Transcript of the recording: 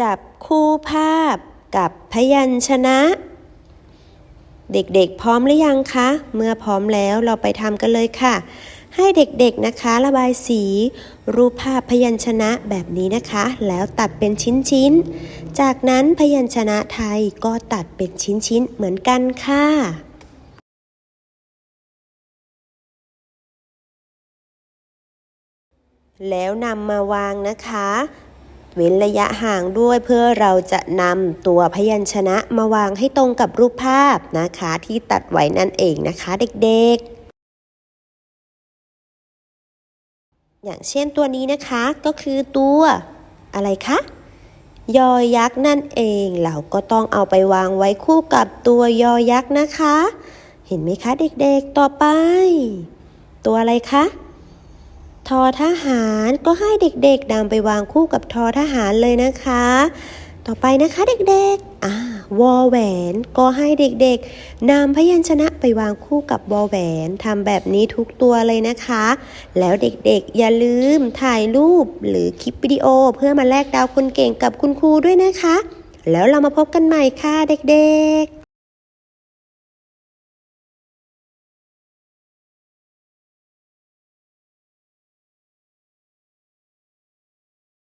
จับคู่ภาพกับพยัญชนะ เด็กๆ พร้อมหรือยังคะ เมื่อพร้อมแล้วเราไปทำกันเลยค่ะ ให้เด็กๆนะคะระบายสี รูปภาพพยัญชนะแบบนี้นะคะ แล้วตัดเป็นชิ้นๆ จากนั้นพยัญชนะไทยก็ตัดเป็นชิ้นๆ เหมือนกันค่ะแล้วนำมาวางนะคะ เว้นระยะห่างด้วยเพื่อเราจะนำตัวพยัญชนะมาวางให้ตรงกับรูปภาพนะคะ ที่ตัดไว้นั่นเองนะคะเด็กๆ อย่างเช่นตัวนี้นะคะก็คือตัวอะไรคะยอยักษ์นั่นเอง เราก็ต้องเอาไปวางไว้คู่กับตัวยอยักษ์นะคะ เห็นไหมคะเด็กๆต่อไป ตัวอะไรคะ ทอทหารก็ให้เด็กๆนำไปวางคู่กับทอทหารเลยนะคะ ต่อไปนะคะเด็กๆ อ่าวอแหวนก็ให้เด็กๆนำพยัญชนะไปวางคู่กับวอแหวนทำแบบนี้ทุกตัวเลยนะคะ แล้วเด็กๆ อย่าลืมถ่ายรูปหรือคลิปวิดีโอ เพื่อมาแลกดาวคนเก่งกับคุณครูด้วยนะคะ แล้วเรามาพบกันใหม่ค่ะเด็กๆ